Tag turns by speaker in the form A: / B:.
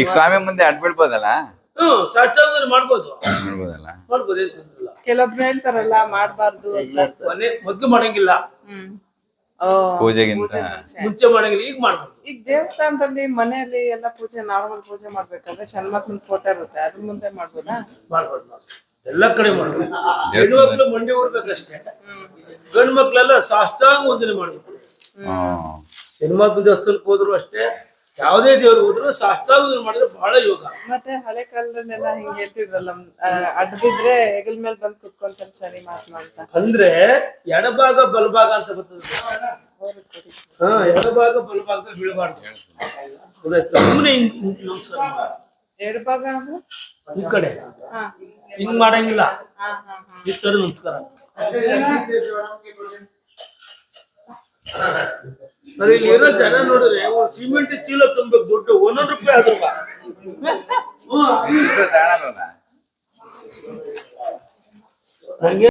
A: ಈಗ ಸ್ವಾಮಿ ಮುಂದೆ ಅಡ್ ಬಿಡ್ಬೋದಲ್ಲ
B: ಮಾಡ್ಬೋದು.
A: ಮಾಡ್ಬೋದಲ್ಲ?
B: ಮಾಡ್ಬೋದು
C: ಕೆಲವೊಬ್ರು ಹೇಳ್ತಾರಲ್ಲ ಮಾಡಬಾರ್ದು ಅಂತ.
B: ಕೊನೆ ಮೊದ್ಲು ಮಾಡಂಗಿಲ್ಲ.
A: ಪೂಜೆಗಿಂತ.
C: ಪೂಜೆ ಮುಂಚೆ.
B: ಮಾಡಂಗಿಲ್ಲ ಈಗ ಮಾಡ್ಬೋದು.
C: ಈಗ ದೇವಸ್ಥಾನದಲ್ಲಿ ಮನೆಯಲ್ಲಿ ಎಲ್ಲ ಪೂಜೆ ನಾರ್ಮಲ್ ಪೂಜೆ ಮಾಡ್ಬೇಕಾದ್ರೆ ಶನ್ಮಕ್ಕನ ಫೋಟೋ ಇರುತ್ತೆ. ಅದ್ರ ಮುಂದೆ ಮಾಡ್ಬೋದಾ?
B: ಮಾಡ್ಬೋದು ಮಾಡ್ಬೋದು. ಎಲ್ಲ ಕಡೆ ಮಾಡ್ಬೋದು. ಹೆಣ್ಣು ಮಕ್ಳು ಮಂಡಿ ಊರ್ಬೇಕಷ್ಟೇ. ಗಂಡು ಮಕ್ಳೆಲ್ಲ ಸಾಷ್ಟಾಂಗ ವಂದನೆ ಮಾಡ್ಬೇಕು. ಹೆಣ್ಮಕ್ಳು ದೇವಸ್ಥಾನಕ್ಕೆ ಹೋದ್ರು ಅಷ್ಟೇ ಯಾವುದೇ ದೇವ್ರಿಗೆ ಹೋದ್ರು ಸಾಷ್ಟಾಂಗ ಮಾಡಿದ್ರೆ ಬಹಳ ಯೋಗ.
C: ಮತ್ತೆ ಹಳೆ ಕಾಲದಲ್ಲೆಲ್ಲ ಹಿಂಗ್ ಹೇಳ್ತಿದ್ರಲ್ಲ ಅಡ್ಡಿದ್ರೆ ಅಡ್ಡ ಬಿದ್ರೆ ಹೆಗಲ್ ಮೇಲೆ ಬಂದ್ ಕುತ್ಕೊಂತಾರೆ ಸರಿ ಮಹಾತ್ಮ ಅಂತ.
B: ಅಂದ್ರೆ ಎಡಭಾಗ ಬಲಭಾಗ ಅಂತ ಬರ್ತದೆ. ಹಾ ಎಡಭಾಗ ಬಲಭಾಗ ಬೀಳಬಾರ್ದು. ಸುಮ್ಮನೆ ಹಿಂಗ್ ಹಿಂಗ್ ನಮಸ್ಕಾರ ಮಾಡು.
C: ಎರಡು ಭಾಗ ಅಂದ್ರೆ?
B: ಈ ಕಡೆ.
C: ಹಾ.
B: ಹಿಂಗ್ ಮಾಡಂಗಿಲ್ಲ.
C: ಹಾ ಹಾ ಹಾ.
B: ಈ ತರ ನಮಸ್ಕಾರ. ಸರಿ ಇಲ್ಲಿ ಏನೋ ಜನ ನೋಡಿದ್ರೆ ಒಂದ್ ಸಿಮೆಂಟ್ ಚೀಲ ತುಂಬಬೇಕು ದುಡ್ಡು ಒಂದೊಂದು ರೂಪಾಯಿ ಆದ್ರೂ ನಂಗೆ